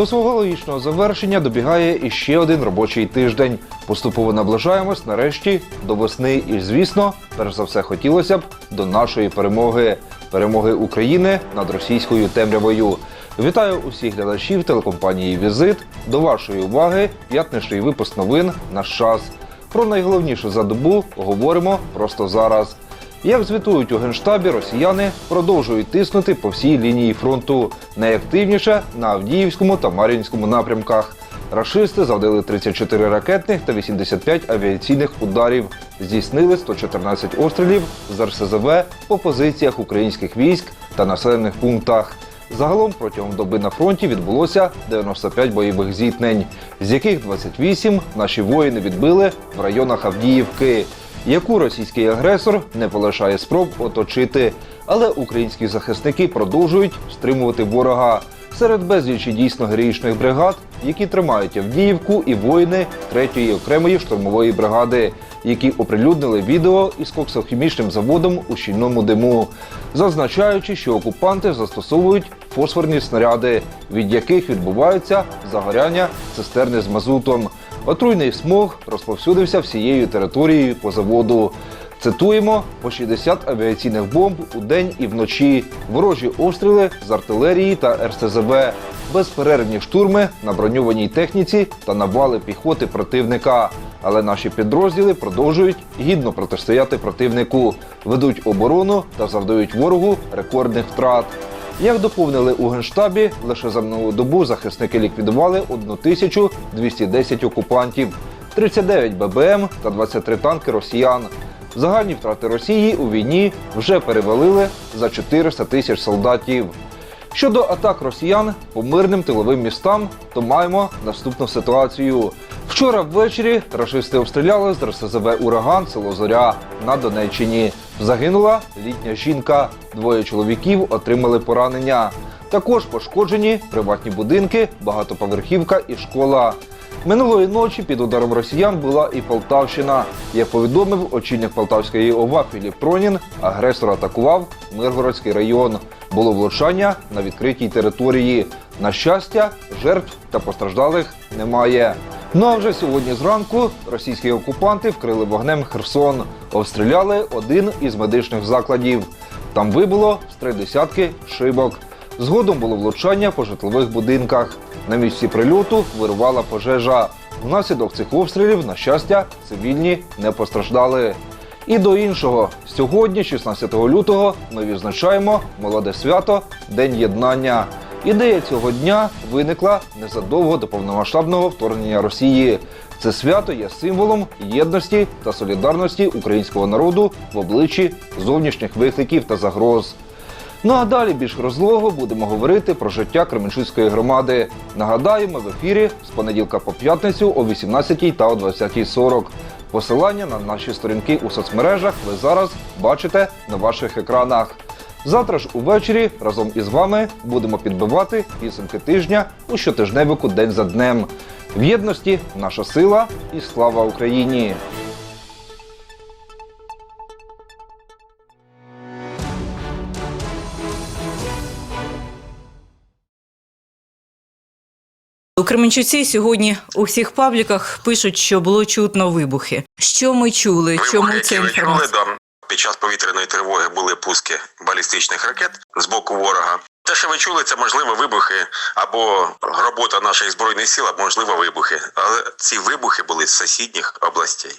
До свого логічного завершення добігає іще один робочий тиждень. Поступово наближаємось нарешті до весни. І, звісно, перш за все хотілося б до нашої перемоги перемоги України над російською темрявою. Вітаю усіх глядачів телекомпанії Візит. До вашої уваги п'ятничний випуск новин наш час. Про найголовніше за добу говоримо просто зараз. Як звітують у генштабі, росіяни продовжують тиснути по всій лінії фронту, найактивніше на Авдіївському та Мар'їнському напрямках. Рашисти завдали 34 ракетних та 85 авіаційних ударів, здійснили 114 обстрілів з РСЗВ по позиціях українських військ та населених пунктах. Загалом протягом доби на фронті відбулося 95 бойових зіткнень, з яких 28 наші воїни відбили в районах Авдіївки, яку російський агресор не полишає спроб оточити. Але українські захисники продовжують стримувати ворога. Серед безлічі дійсно героїчних бригад, які тримають Авдіївку і воїни 3-ї окремої штурмової бригади, які оприлюднили відео із коксохімічним заводом у щільному диму, зазначаючи, що окупанти застосовують фосфорні снаряди, від яких відбуваються загоряння цистерни з мазутом. Отруйний смог розповсюдився всією територією по заводу. Цитуємо по 60 авіаційних бомб у день і вночі, ворожі обстріли з артилерії та РСЗВ, безперервні штурми на броньованій техніці та навали піхоти противника. Але наші підрозділи продовжують гідно протистояти противнику, ведуть оборону та завдають ворогу рекордних втрат. Як доповнили у генштабі, лише за минулу добу захисники ліквідували 1210 окупантів, 39 ББМ та 23 танки росіян. Загальні втрати Росії у війні вже перевалили за 400 тисяч солдатів. Щодо атак росіян по мирним тиловим містам, то маємо наступну ситуацію. Вчора ввечері рашисти обстріляли з РСЗВ Ураган село Зоря на Донеччині. Загинула літня жінка. Двоє чоловіків отримали поранення. Також пошкоджені приватні будинки, багатоповерхівка і школа. Минулої ночі під ударом росіян була і Полтавщина. Як повідомив очільник Полтавської ОВА Філіп Пронін, агресор атакував Миргородський район. Було влучання на відкритій території. На щастя, жертв та постраждалих немає. Ну а вже сьогодні зранку російські окупанти вкрили вогнем Херсон, обстріляли один із медичних закладів. Там вибуло з три десятки шибок. Згодом було влучання по житлових будинках. На місці прильоту вирувала пожежа. Внаслідок цих обстрілів, на щастя, цивільні не постраждали. І до іншого, сьогодні, 16 лютого, ми відзначаємо молоде свято День єднання. Ідея цього дня виникла незадовго до повномасштабного вторгнення Росії. Це свято є символом єдності та солідарності українського народу в обличчі зовнішніх викликів та загроз. Ну а далі більш розлого будемо говорити про життя Кременчуцької громади. Нагадаємо, в ефірі з понеділка по п'ятницю о 18 та о 20.40. Посилання на наші сторінки у соцмережах ви зараз бачите на ваших екранах. Завтра ж увечері разом із вами будемо підбивати пісенки тижня у щотижневику День за днем. В єдності наша сила і слава Україні! Кременчуці сьогодні у всіх пабліках пишуть, що було чутно вибухи. Що ми чули? Чому Вибухи, це які чули, інформація? да. Під час повітряної тривоги були пуски балістичних ракет з боку ворога. Те, що ви чули, це можливо вибухи або робота наших збройних сил, або можливо вибухи. Але ці вибухи були з сусідніх областей.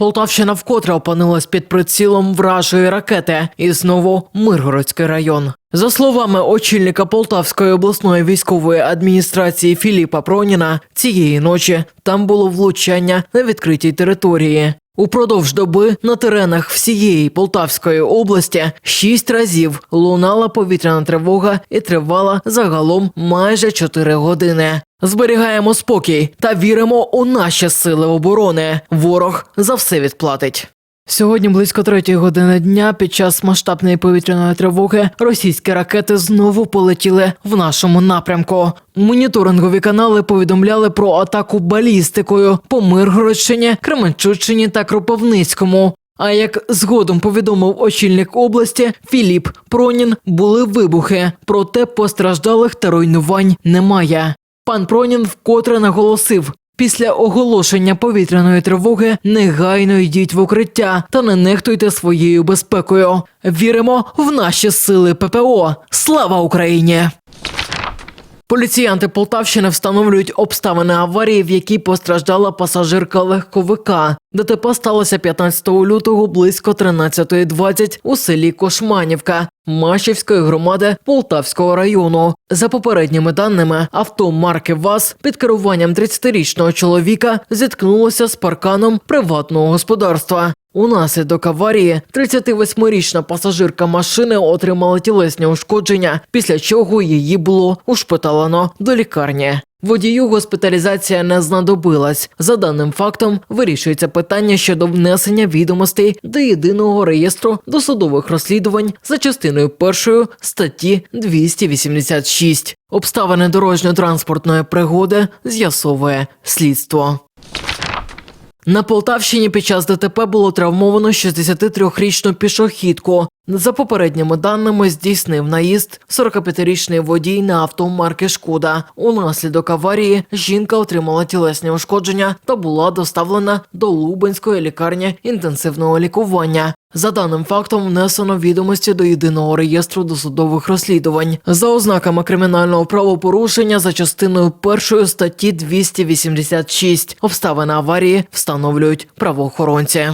Полтавщина вкотре опинилась під прицілом вражої ракети, і знову Миргородський район. За словами очільника Полтавської обласної військової адміністрації Філіпа Проніна, цієї ночі там було влучання на відкритій території. Упродовж доби на теренах всієї Полтавської області шість разів лунала повітряна тривога і тривала загалом майже чотири години. Зберігаємо спокій та віримо у наші сили оборони. Ворог за все відплатить. Сьогодні близько третьої години дня під час масштабної повітряної тривоги російські ракети знову полетіли в нашому напрямку. Моніторингові канали повідомляли про атаку балістикою по Миргородщині, Кременчуччині та Кропивницькому. А як згодом повідомив очільник області Філіп Пронін, були вибухи, проте постраждалих та руйнувань немає. Пан Пронін вкотре наголосив. Після оголошення повітряної тривоги негайно йдіть в укриття та не нехтуйте своєю безпекою. Віримо в наші сили ППО. Слава Україні! Поліціянти Полтавщини встановлюють обставини аварії, в якій постраждала пасажирка легковика. ДТП сталося 15 лютого близько 13.20 у селі Кошманівка Машівської громади Полтавського району. За попередніми даними, авто марки ВАЗ під керуванням 30-річного чоловіка зіткнулося з парканом приватного господарства. Унаслідок аварії 38-річна пасажирка машини отримала тілесні ушкодження, після чого її було ушпиталено до лікарні. Водію госпіталізація не знадобилась. За даним фактом вирішується питання щодо внесення відомостей до єдиного реєстру досудових розслідувань за частиною першої статті 286. Обставини дорожньо-транспортної пригоди з'ясовує слідство. На Полтавщині під час ДТП було травмовано 63-річну пішохідку. За попередніми даними здійснив наїзд 45-річний водій на авто марки Шкода. Унаслідок аварії жінка отримала тілесні ушкодження та була доставлена до Лубенської лікарні інтенсивного лікування. За даним фактом внесено відомості до єдиного реєстру досудових розслідувань за ознаками кримінального правопорушення за частиною першої статті 286. Обставини аварії встановлюють правоохоронці.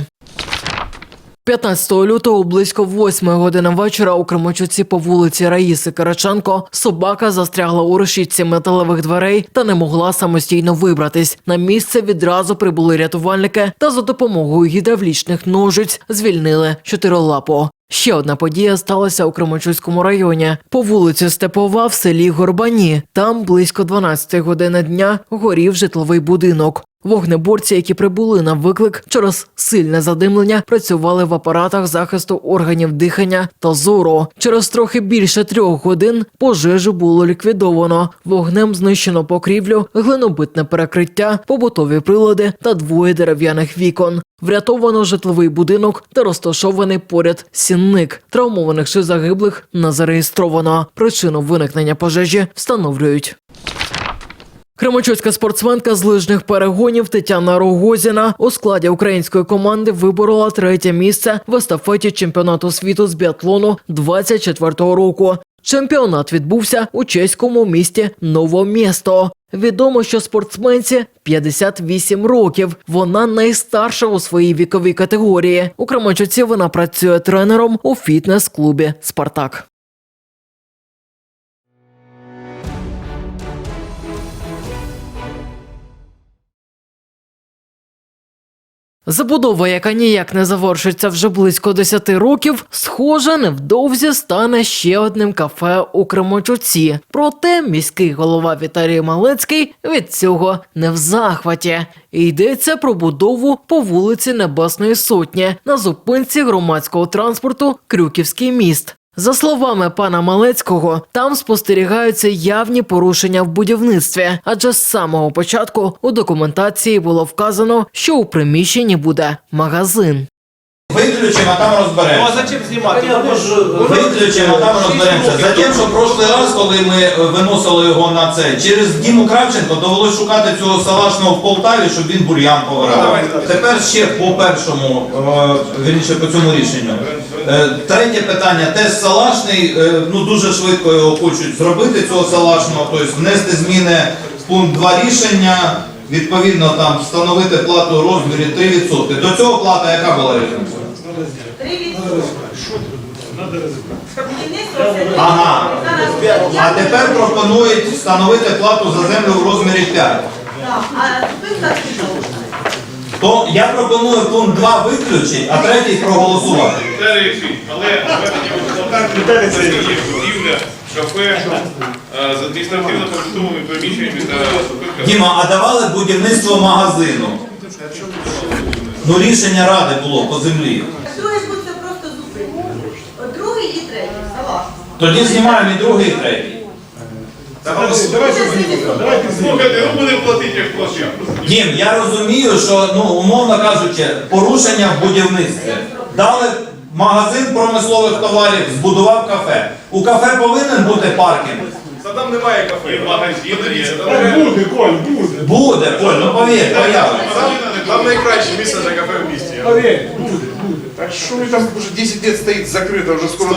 15 лютого близько 8 години вечора у Кременчуці по вулиці Раїси Караченко собака застрягла у решітці металевих дверей та не могла самостійно вибратись. На місце відразу прибули рятувальники та за допомогою гідравлічних ножиць звільнили чотирилапу. Ще одна подія сталася у Кременчуцькому районі по вулиці Степова в селі Горбані. Там близько 12 години дня горів житловий будинок. Вогнеборці, які прибули на виклик через сильне задимлення, працювали в апаратах захисту органів дихання та зору. Через трохи більше трьох годин пожежу було ліквідовано. Вогнем знищено покрівлю, глинобитне перекриття, побутові прилади та двоє дерев'яних вікон. Врятовано житловий будинок та розташований поряд сінник. Травмованих чи загиблих не зареєстровано. Причину виникнення пожежі встановлюють. Кременчуцька спортсменка з лижних перегонів Тетяна Рогозіна у складі української команди виборола третє місце в естафеті чемпіонату світу з біатлону 24-го року. Чемпіонат відбувся у чеському місті Новомісто. Відомо, що спортсменці 58 років. Вона найстарша у своїй віковій категорії. У Кременчуці вона працює тренером у фітнес-клубі Спартак. Забудова, яка ніяк не завершиться вже близько 10 років, схоже, невдовзі стане ще одним кафе у Кременчуці. Проте міський голова Віталій Малецький від цього не в захваті. Йдеться про будову по вулиці Небесної Сотні на зупинці громадського транспорту Крюківський міст. За словами пана Малецького, там спостерігаються явні порушення в будівництві, адже з самого початку у документації було вказано, що у приміщенні буде магазин. Виключимо, а там Ну а зачем знімати? Вони ж Виключимо, а там розберемося. Затім, що прошлий раз, коли ми е, виносили його на це, через Діму Кравченко довелося шукати цього салашного в Полтаві, щоб він бур'ян повирав. Тепер ще по першому, е, вірніше по цьому рішенню. Е, Третє питання. Теж салашний, е, ну дуже швидко його хочуть зробити, цього салашного, тобто внести зміни в пункт 2 рішення, відповідно там встановити плату у розмірі 3%. До цього плата яка була різниця? Ага. А тепер пропонують встановити плату за землю в розмірі 5. То я пропоную пункт 2 виключити, а третій проголосувати. Це але введення це є будівля, кафе е, з адміністративно-побутовими приміщеннями та зупинками. Діма, а давали будівництво магазину. Ну рішення ради було по землі. Друге ж буде просто зупинено. От Другий і третій, согласна. Тоді знімаємо і другий, і третій. Слухайте, ну будемо платити як площадку. Дім, я розумію, що ну умовно кажучи, порушення в будівництві. Дали магазин промислових товарів, збудував кафе. У кафе повинен бути паркінг. Та там немає кафе. Магазин є. Там буде, Коль, буде. Буде, Коль, ну повір, появиться. Там найкраще місце для кафе в місті. Так что вы там уже 10 лет стоит закрыто, уже скоро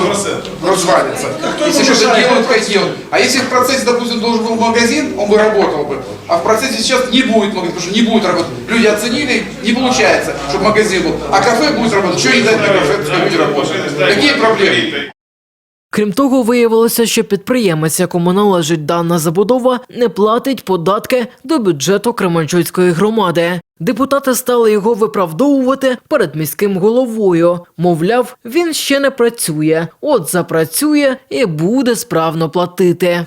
развалится. Если что-то делают, делают. А если в процессе, допустим, должен был магазин, он бы работал бы. А в процессе сейчас не будет магазин, потому что не будет работать. Люди оценили, не получается, чтобы магазин был. А кафе будет работать. Что не дать на кафе, пускай люди работают. Какие проблемы? Крім того, виявилося, що підприємець, якому належить дана забудова, не платить податки до бюджету Кременчуцької громади. Депутати стали його виправдовувати перед міським головою. Мовляв, він ще не працює, от запрацює і буде справно платити.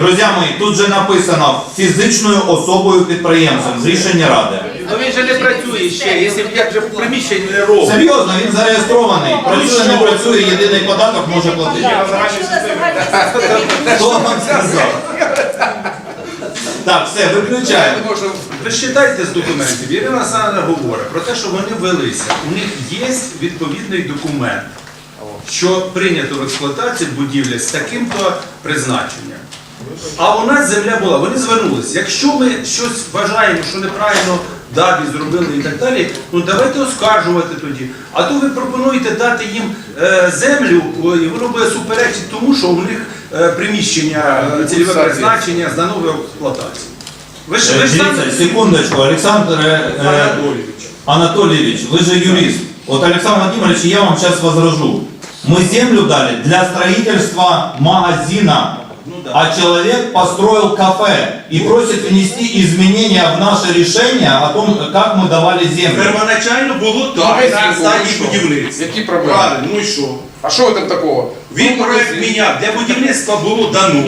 Друзі мої, тут же написано фізичною особою підприємцем з рішення ради. Ну він же не працює ще, якщо б як же приміщення не робить. Серйозно, він зареєстрований. Працює, не працює, єдиний податок може платити. Хто вам сказав? Так, все, виключаємо. Я думаю, что з документів. Ірина Олександровна говорить про те, що вони велися. У них є відповідний документ, що прийнято в експлуатацію будівля з таким-то призначенням. А у нас земля була, вони звернулися. Якщо ми щось вважаємо, що неправильно дабі зробили і так далі, ну давайте оскаржувати тоді. А то ви пропонуєте дати їм е, землю, і воно буде суперечити тому, що у них е, приміщення е, цільове призначення здано в експлуатацію. Ви ж, ви ж самі- Дивіться, секундочку, Олександр е, е, Анатольевич, вы же юрист. Вот, Александр Владимирович, я вам сейчас возражу. Мы землю дали для строительства магазина, а человек построил кафе и просит внести изменения в наше решение о том, как мы давали землю. Первоначально було так на стадії що? будівництва. Які проблеми? Правильно, ну і що? А что в этом такого? Він Ну, проект магазин. міняв, для будівництва було дано.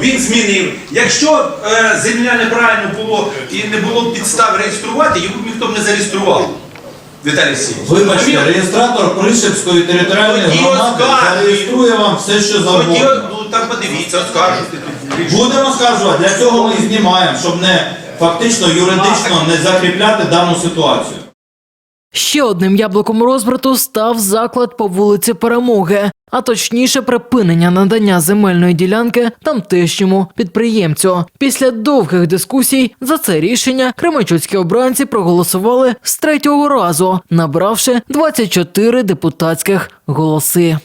Він змінив. Якщо е, земля неправильно було і не було підстав реєструвати, його б ніхто б не зареєстрував. Віталій Сімович. Вибачте, реєстратор Пришепської територіальної Тоді громади оскаржуй. зареєструє вам все, що завгодно. Там подивіться, тоді. Будемо скаржувати, для цього ми і знімаємо, щоб не фактично юридично не закріпляти дану ситуацію. Ще одним яблуком розбрату став заклад по вулиці Перемоги, а точніше припинення надання земельної ділянки тамтешньому підприємцю. Після довгих дискусій за це рішення кременчуцькі обранці проголосували з третього разу, набравши 24 депутатських голоси.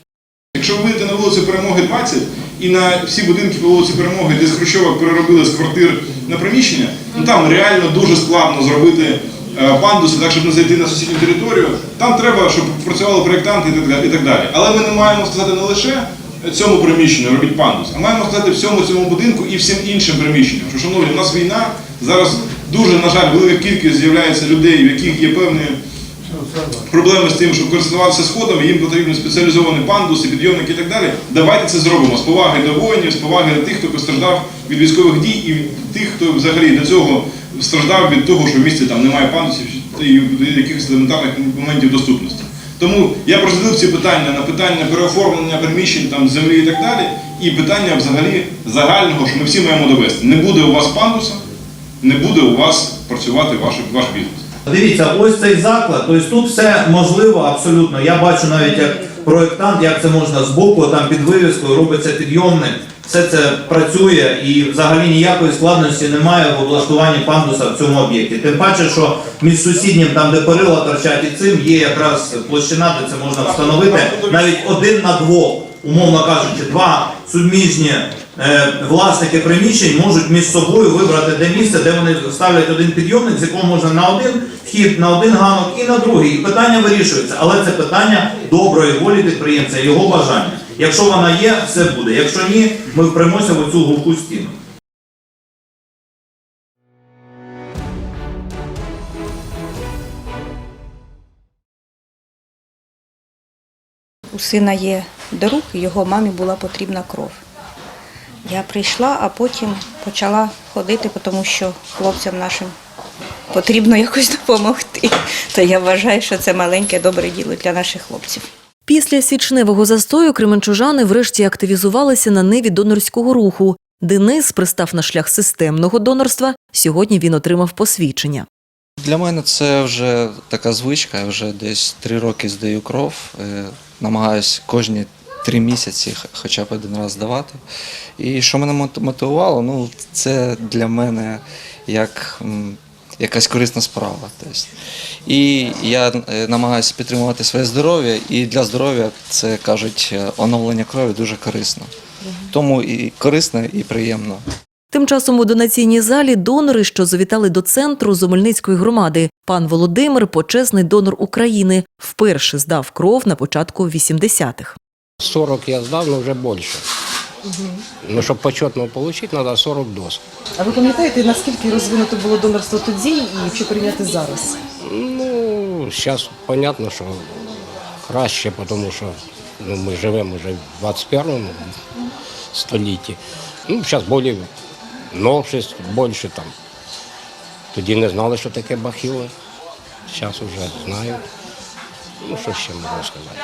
Якщо ви вийдете на вулицю Перемоги 20 і на всі будинки по вулиці Перемоги, де з Хрущовок переробили з квартир на приміщення, ну там реально дуже складно зробити е, пандуси, так щоб не зайти на сусідню територію. Там треба, щоб працювали проєктанти і так далі-. Але ми не маємо сказати не лише цьому приміщенню робіть пандус, а маємо сказати всьому цьому будинку і всім іншим приміщенням. Що, шановні, у нас війна, зараз дуже, на жаль, велика кількість з'являється людей, в яких є певні проблеми з тим, щоб користуватися сходами, їм потрібні спеціалізовані пандуси, підйомники і так далі. Давайте це зробимо з поваги до воїнів, з поваги до тих, хто постраждав від військових дій, і тих, хто взагалі до цього страждав від того, що в місті там немає пандусів і якихось елементарних моментів доступності. Тому я розділив ці питання на питання переоформлення приміщень, там, землі і так далі, і питання взагалі загального, що ми всі маємо довести. Не буде у вас пандуса, не буде у вас працювати ваш, ваш бізнес. Дивіться, ось цей заклад, тобто тут все можливо абсолютно. Я бачу навіть як проєктант, як це можна збоку, там під вивіскою робиться підйомник. Все це працює і взагалі ніякої складності немає в облаштуванні пандуса в цьому об'єкті. Тим паче, що між сусіднім, там де перила торчать і цим, є якраз площина, де це можна встановити навіть один на двох, умовно кажучи, два суміжні е, власники приміщень можуть між собою вибрати де місце, де вони ставлять один підйомник, з якого можна на один вхід, на один ганок і на другий. І питання вирішується. Але це питання доброї волі підприємця, його бажання. Якщо вона є, все буде. Якщо ні, ми впремося в цю глуху стіну. У сина є друг, його мамі була потрібна кров. Я прийшла, а потім почала ходити, тому що хлопцям нашим потрібно якось допомогти. То я вважаю, що це маленьке добре діло для наших хлопців. Після січневого застою кременчужани врешті активізувалися на ниві донорського руху. Денис пристав на шлях системного донорства. Сьогодні він отримав посвідчення. Для мене це вже така звичка. Я вже десь три роки здаю кров. е, Намагаюсь кожні три місяці хоча б один раз здавати. І що мене мот- мотивувало, ну це для мене як якась корисна справа. І я е, намагаюся підтримувати своє здоров'я, і для здоров'я це кажуть е, оновлення крові дуже корисно. Тому і корисно, і приємно. Тим часом у донаційній залі донори, що завітали до центру Зомельницької громади. Пан Володимир, почесний донор України, вперше здав кров на початку 80-х. 40 я сдал, но уже больше. Ну, чтобы почетного получить, надо 40 доз. А ви пам'ятаєте, наскільки розвинуто було донорство тоді і що прийняти зараз? Ну, сейчас понятно, що краще, тому що ну, ми живемо вже в 21 столітті. Ну, зараз більше новшеств, більше там. Тоді не знали, що таке бахіли. Зараз вже знають. Ну, що ще можу сказати.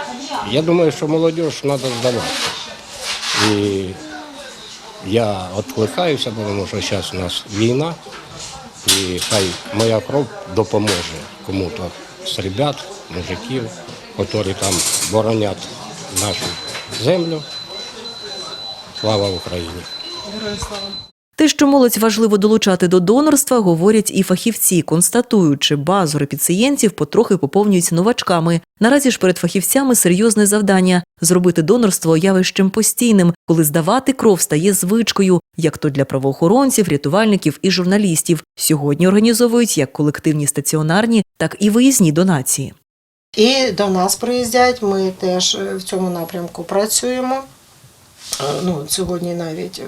Я думаю, що молодь треба здавати. І я відкликаюся, тому що зараз у нас війна, і хай моя кров допоможе кому-то з ребят, мужиків, які там боронять нашу землю. Слава Україні! Те, що молодь важливо долучати до донорства, говорять і фахівці, констатуючи, базу репіцієнтів потрохи поповнюються новачками. Наразі ж перед фахівцями серйозне завдання зробити донорство явищем постійним, коли здавати кров стає звичкою, як то для правоохоронців, рятувальників і журналістів. Сьогодні організовують як колективні стаціонарні, так і виїзні донації. І до нас приїздять, ми теж е, в цьому напрямку працюємо. Ну, сьогодні навіть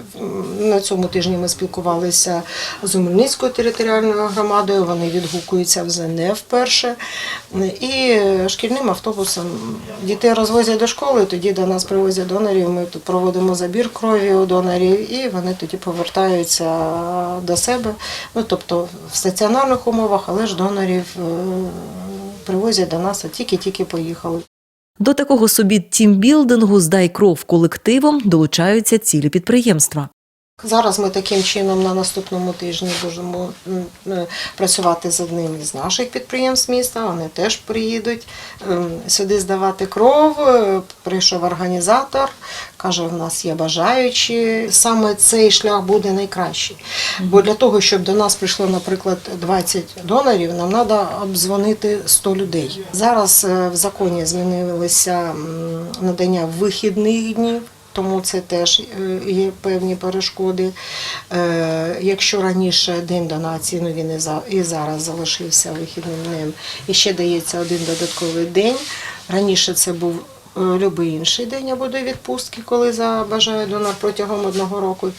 на цьому тижні ми спілкувалися з Умельницькою територіальною громадою. Вони відгукуються вже не вперше. І шкільним автобусом дітей розвозять до школи, тоді до нас привозять донорів. Ми тут проводимо забір крові у донорів, і вони тоді повертаються до себе. Ну тобто в стаціонарних умовах, але ж донорів е, привозять до нас, а тільки-тільки поїхали. До такого собі тімбілдингу «Здай кров колективом долучаються цілі підприємства. Зараз ми таким чином на наступному тижні будемо е, працювати з одним із наших підприємств міста. Вони теж приїдуть ем, сюди здавати кров. Е, Прийшов організатор, каже, в нас є бажаючі. Саме цей шлях буде найкращий. Бо для того, щоб до нас прийшло, наприклад, 20 донорів, нам треба обдзвонити 100 людей. Зараз е, в законі змінилося надання вихідних днів. Тому це теж е, є певні перешкоди. Е, Якщо раніше день донації, ну він і зараз залишився вихідним днем, і ще дається один додатковий день. Раніше це був е, будь-який інший день або до відпустки, коли забажає донор протягом одного року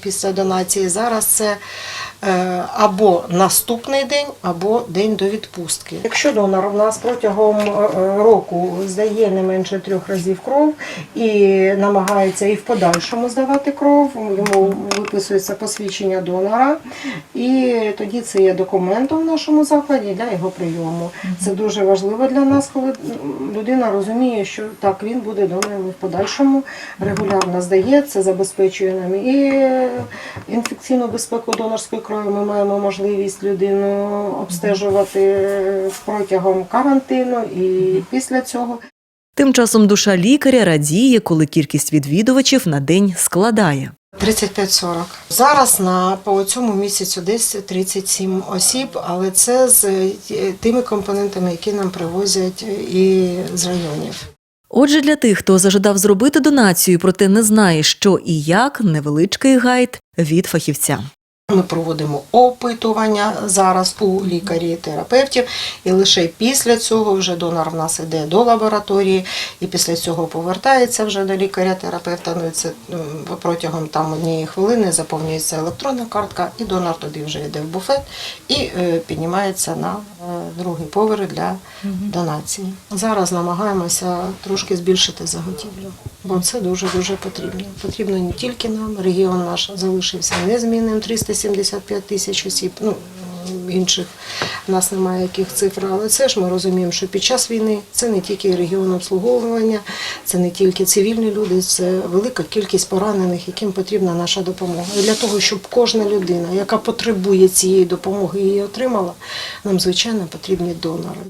після донації. Зараз це або наступний день, або день до відпустки. Якщо донор у нас протягом е, року здає не менше трьох разів кров і намагається і в подальшому здавати кров, йому виписується посвідчення донора, і тоді це є документом в нашому закладі для його прийому. Це дуже важливо для нас, коли людина розуміє, що так він буде донором в подальшому регулярно здає. Це забезпечує нам і е, інфекційну безпеку донорської крові. Ми маємо можливість людину обстежувати протягом карантину і після цього. Тим часом душа лікаря радіє, коли кількість відвідувачів на день складає. 35-40. Зараз на по цьому місяцю десь 37 осіб, але це з е, тими компонентами, які нам привозять і з районів. Отже, для тих, хто зажадав зробити донацію, проте не знає, що і як, невеличкий гайд від фахівця. Ми проводимо опитування зараз у лікарів терапевтів, і лише після цього вже донор в нас іде до лабораторії, і після цього повертається вже до лікаря-терапевта. Ну це протягом там однієї хвилини заповнюється електронна картка, і донор туди вже йде в буфет і е, піднімається на е, другий поверх для донації. Зараз намагаємося трошки збільшити заготівлю, бо це дуже дуже потрібно. Потрібно не тільки нам, регіон наш залишився незмінним 375 тисяч осіб. Ну інших в нас немає яких цифр, але це ж ми розуміємо, що під час війни це не тільки регіон обслуговування, це не тільки цивільні люди, це велика кількість поранених, яким потрібна наша допомога. І для того, щоб кожна людина, яка потребує цієї допомоги, її отримала, нам звичайно потрібні донори.